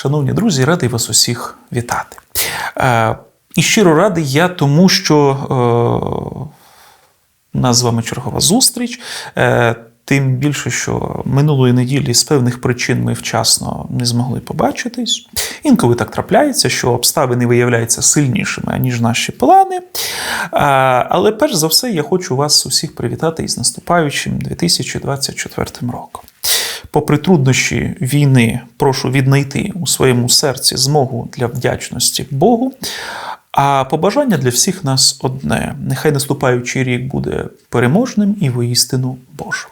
Шановні друзі, радий вас усіх вітати. Е, І щиро радий я, тому що е, у нас з вами чергова зустріч. Е, Тим більше, що минулої неділі з певних причин ми вчасно не змогли побачитись. Інколи так трапляється, що обставини виявляються сильнішими, аніж наші плани. Але перш за все, я хочу вас усіх привітати із наступаючим 2024 роком. Попри труднощі війни, прошу віднайти у своєму серці змогу для вдячності Богу. А побажання для всіх нас одне: нехай наступаючий рік буде переможним і воістину Божим.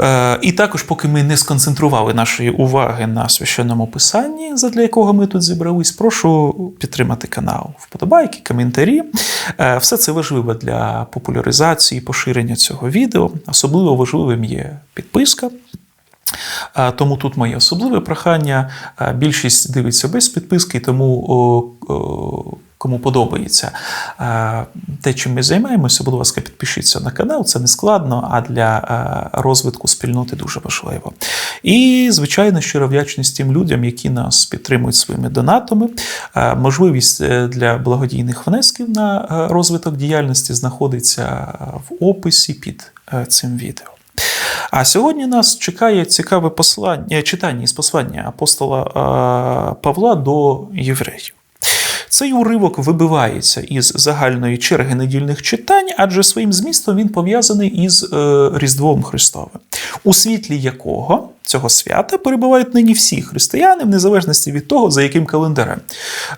Е, І також, поки ми не сконцентрували нашої уваги на священному писанні, задля якого ми тут зібрались, прошу підтримати канал, вподобайки, коментарі. Е, Все це важливо для популяризації, поширення цього відео. Особливо важливим є підписка. Е, Тому тут моє особливе прохання. Більшість дивиться без підписки, тому кому подобається е, те, чим ми займаємося, будь ласка, підпишіться на канал. Це не складно, а для е, розвитку спільноти дуже важливо. І, звичайно, щиро вдячність тим людям, які нас підтримують своїми донатами. Е, Можливість для благодійних внесків на розвиток діяльності знаходиться в описі під цим відео. А сьогодні нас чекає цікаве послання, читання із послання апостола Павла до євреїв. Цей уривок вибивається із загальної черги недільних читань, адже своїм змістом він пов'язаний із е, Різдвом Христовим, у світлі якого цього свята перебувають нині всі християни, в незалежності від того, за яким календарем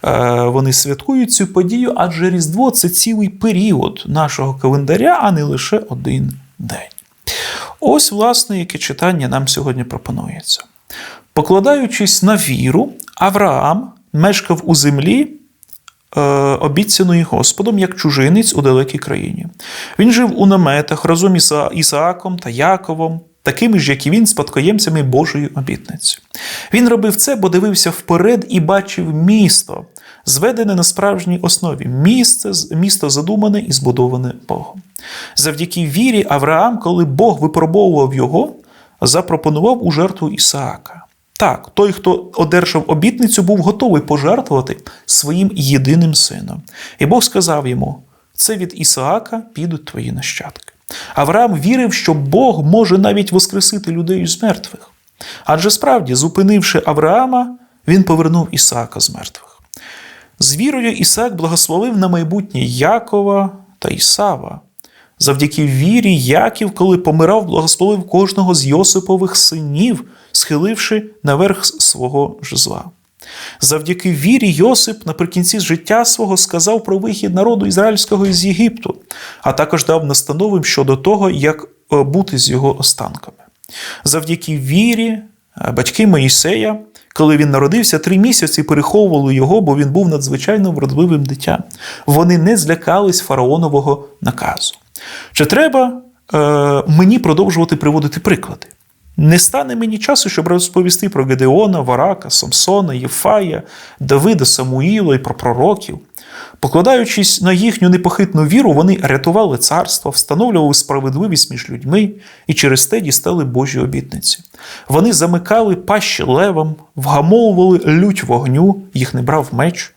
е, вони святкують цю подію, адже Різдво це цілий період нашого календаря, а не лише один день. Ось, власне, яке читання нам сьогодні пропонується. Покладаючись на віру, Авраам мешкав у землі, обіцяної Господом, як чужинець у далекій країні. Він жив у наметах разом із Ісааком та Яковом, такими ж, як і він, спадкоємцями Божої обітниці. Він робив це, бо дивився вперед і бачив місто, зведене на справжній основі, місце, місто задумане і збудоване Богом. Завдяки вірі Авраам, коли Бог випробовував його, запропонував у жертву Ісаака. Так, той, хто одержав обітницю, був готовий пожертвувати своїм єдиним сином. І Бог сказав йому: це від Ісаака підуть твої нащадки. Авраам вірив, що Бог може навіть воскресити людей з мертвих. Адже справді, зупинивши Авраама, він повернув Ісаака з мертвих. З вірою Ісаак благословив на майбутнє Якова та Ісава. Завдяки вірі Яків, коли помирав, благословив кожного з Йосипових синів, схиливши наверх свого жезла. Завдяки вірі Йосип наприкінці життя свого сказав про вихід народу ізраїльського із Єгипту, а також дав настанови щодо того, як е, бути з його останками. Завдяки вірі е, батьки Моїсея, коли він народився, три місяці переховували його, бо він був надзвичайно вродливим дитям. Вони не злякались фараонового наказу. Чи треба е, мені продовжувати приводити приклади? Не стане мені часу, щоб розповісти про Гедеона, Варака, Самсона, Єфая, Давида, Самуїла і про пророків. Покладаючись на їхню непохитну віру, вони рятували царство, встановлювали справедливість між людьми і через те дістали Божі обітниці. Вони замикали пащі левам, вгамовували лють вогню, їх не брав меч.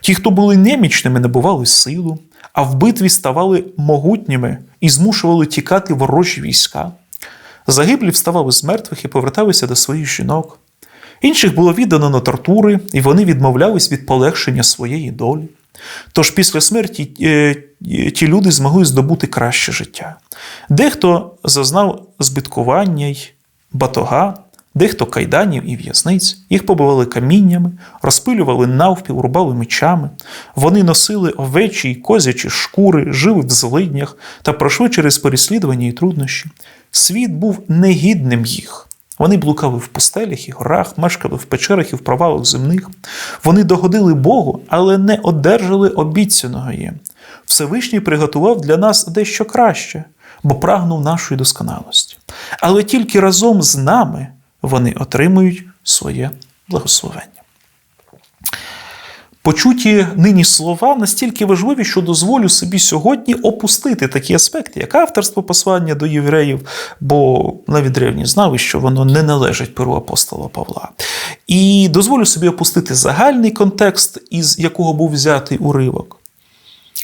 Ті, хто були немічними, набували силу, а в битві ставали могутніми і змушували тікати ворожі війська. Загиблі вставали з мертвих і поверталися до своїх жінок. Інших було віддано на тортури, і вони відмовлялись від полегшення своєї долі. Тож після смерті е, ті люди змогли здобути краще життя. Дехто зазнав збиткування й батога, дехто кайданів і в'язниць, їх побивали каміннями, розпилювали навпіл, рубали мечами. Вони носили овечі й козячі шкури, жили в злиднях та пройшли через переслідування і труднощі. Світ був негідним їх. Вони блукали в пустелях і горах, мешкали в печерах і в провалах земних. Вони догодили Богу, але не одержали обіцяного їм. Всевишній приготував для нас дещо краще, бо прагнув нашої досконалості. Але тільки разом з нами вони отримують своє благословення. почуті нині слова настільки важливі, що дозволю собі сьогодні опустити такі аспекти, як авторство послання до євреїв, бо навіть древні знали, що воно не належить перу апостола Павла. І дозволю собі опустити загальний контекст, із якого був взятий уривок.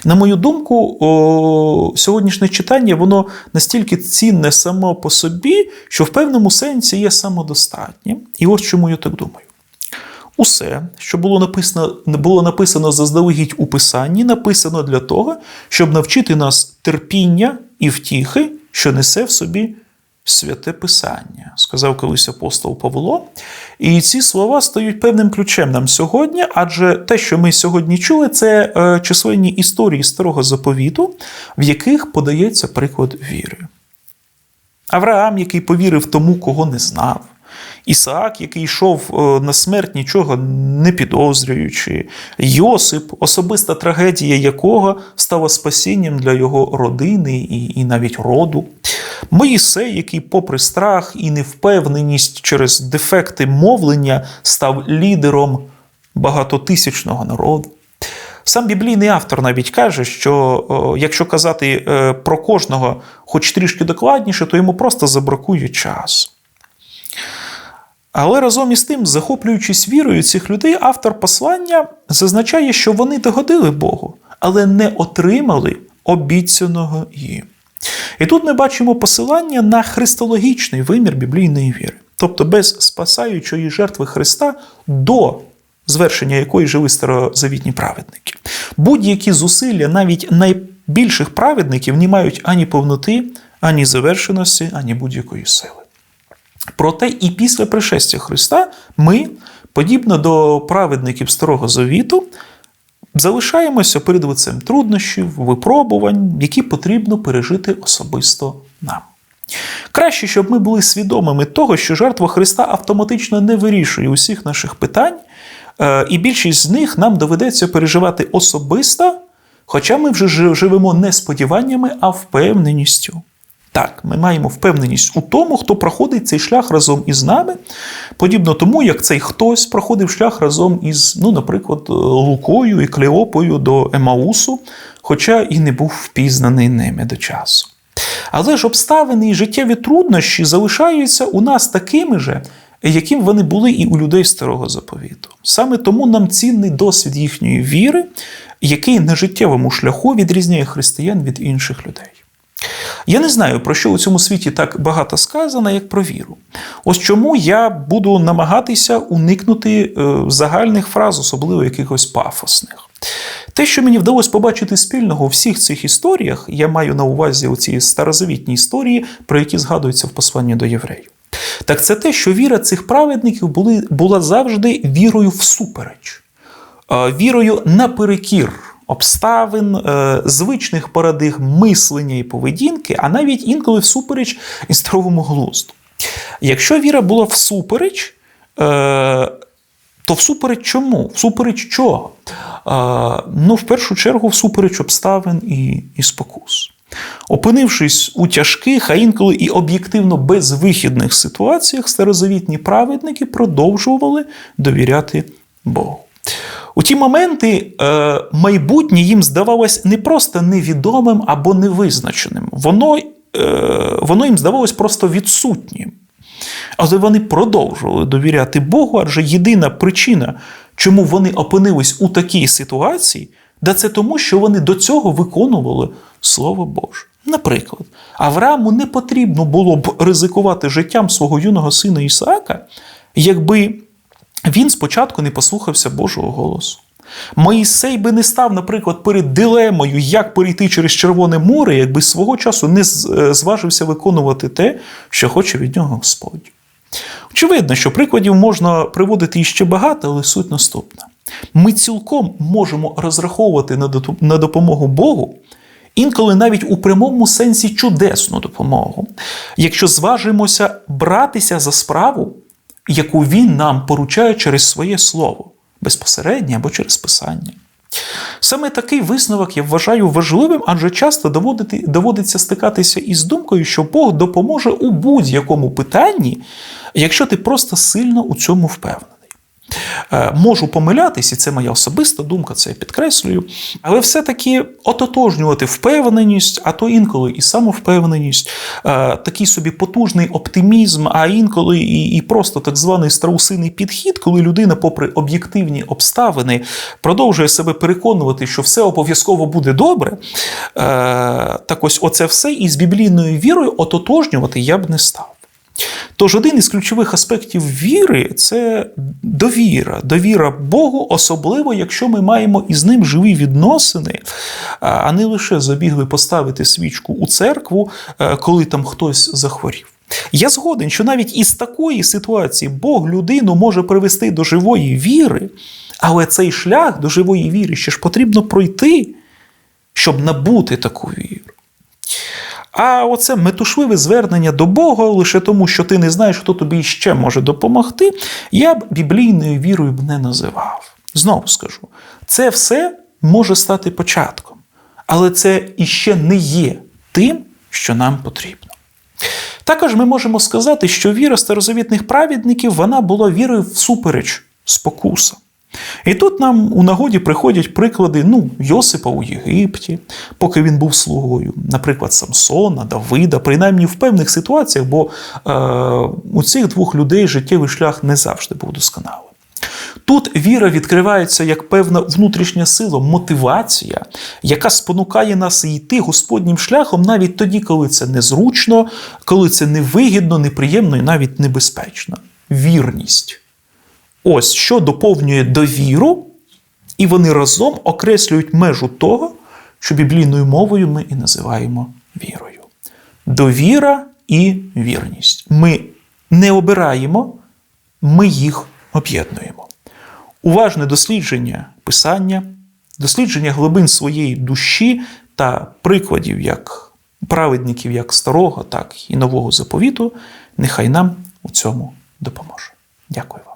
На мою думку, о, сьогоднішнє читання воно настільки цінне само по собі, що в певному сенсі є самодостатнім. І ось чому я так думаю. Усе, що було написано було написано заздалегідь у Писанні, написано для того, щоб навчити нас терпіння і втіхи, що несе в собі святе Писання, сказав колись апостол Павло. І ці слова стають певним ключем нам сьогодні, адже те, що ми сьогодні чули, це е, численні історії старого заповіту, в яких подається приклад віри. Авраам, який повірив тому, кого не знав. Ісаак, який йшов е, на смерть, нічого не підозрюючи, Йосип, особиста трагедія якого стала спасінням для його родини і, і навіть роду. Моїсей, який, попри страх і невпевненість через дефекти мовлення, став лідером багатотисячного народу. Сам біблійний автор навіть каже, що якщо казати е, про кожного хоч трішки докладніше, то йому просто забракує часу. Але разом із тим, захоплюючись вірою цих людей, автор послання зазначає, що вони догодили Богу, але не отримали обіцяного їм. І тут ми бачимо посилання на христологічний вимір біблійної віри, тобто без спасаючої жертви Христа до звершення якої жили старозавітні праведники. Будь-які зусилля навіть найбільших праведників не мають ані повноти, ані завершеності, ані будь-якої сили. Проте і після пришестя Христа ми, подібно до праведників Старого Завіту, залишаємося перед лицем труднощів, випробувань, які потрібно пережити особисто нам. Краще, щоб ми були свідомими того, що жертва Христа автоматично не вирішує усіх наших питань, е, і більшість з них нам доведеться переживати особисто, хоча ми вже живемо не сподіваннями, а впевненістю. Так, ми маємо впевненість у тому, хто проходить цей шлях разом із нами, подібно тому, як цей хтось проходив шлях разом із, ну, наприклад, Лукою і Клеопою до Емаусу, хоча і не був впізнаний ними до часу. Але ж обставини і життєві труднощі залишаються у нас такими же, яким вони були і у людей старого заповіту. Саме тому нам цінний досвід їхньої віри, який на життєвому шляху відрізняє християн від інших людей. Я не знаю, про що у цьому світі так багато сказано, як про віру. Ось чому я буду намагатися уникнути е, загальних фраз, особливо якихось пафосних. Те, що мені вдалося побачити спільного у всіх цих історіях, я маю на увазі оці старозавітні історії, про які згадуються в посланні до євреїв. Так це те, що віра цих праведників були, була завжди вірою всупереч, вірою наперекір обставин, е, звичних парадигм мислення і поведінки, а навіть інколи всупереч і здоровому глузду. Якщо віра була всупереч, е, то всупереч чому? Всупереч чого? Е, ну, в першу чергу, всупереч обставин і, і спокус. Опинившись у тяжких, а інколи і об'єктивно безвихідних ситуаціях, старозавітні праведники продовжували довіряти Богу. У ті моменти е, майбутнє їм здавалось не просто невідомим або невизначеним. Воно, е, Воно їм здавалось просто відсутнім. Але вони продовжували довіряти Богу, адже єдина причина, чому вони опинились у такій ситуації, да це тому, що вони до цього виконували Слово Боже. Наприклад, Аврааму не потрібно було б ризикувати життям свого юного сина Ісаака, якби він спочатку не послухався Божого голосу. Моїсей би не став, наприклад, перед дилемою, як перейти через Червоне море, якби свого часу не е, зважився виконувати те, що хоче від нього Господь. Очевидно, що прикладів можна приводити іще багато, але суть наступна: ми цілком можемо розраховувати на допомогу Богу, інколи навіть у прямому сенсі чудесну допомогу, якщо зважимося братися за справу яку він нам поручає через своє слово, безпосередньо або через писання. Саме такий висновок я вважаю важливим, адже часто доводити, доводиться стикатися із думкою, що Бог допоможе у будь-якому питанні, якщо ти просто сильно у цьому впевнений. Е, Можу помилятись, і це моя особиста думка, це я підкреслюю. Але все-таки ототожнювати впевненість, а то інколи і самовпевненість, е, такий собі потужний оптимізм, а інколи і, і просто так званий страусиний підхід, коли людина, попри об'єктивні обставини, продовжує себе переконувати, що все обов'язково буде добре. Е, Так ось оце все із біблійною вірою ототожнювати я б не став. Тож один із ключових аспектів віри це довіра. Довіра Богу, особливо, якщо ми маємо із ним живі відносини, а не лише забігли поставити свічку у церкву, е, коли там хтось захворів. Я згоден, що навіть із такої ситуації Бог людину може привести до живої віри, але цей шлях до живої віри ще ж потрібно пройти, щоб набути таку віру. А оце метушливе звернення до Бога лише тому, що ти не знаєш, хто тобі ще може допомогти, я б біблійною вірою б не називав. Знову скажу, це все може стати початком, але це іще не є тим, що нам потрібно. Також ми можемо сказати, що віра старозавітних праведників вона була вірою всупереч спокусам. І тут нам у нагоді приходять приклади ну, Йосипа у Єгипті, поки він був слугою, наприклад, Самсона, Давида, принаймні в певних ситуаціях, бо е, у цих двох людей життєвий шлях не завжди був досконалим. Тут віра відкривається як певна внутрішня сила, мотивація, яка спонукає нас йти Господнім шляхом навіть тоді, коли це незручно, коли це невигідно, неприємно і навіть небезпечно. Вірність. Ось що доповнює довіру, і вони разом окреслюють межу того, що біблійною мовою ми і називаємо вірою. Довіра і вірність. Ми не обираємо, ми їх об'єднуємо. Уважне дослідження писання, дослідження глибин своєї душі та прикладів як праведників як старого, так і нового заповіту, нехай нам у цьому допоможе. Дякую вам.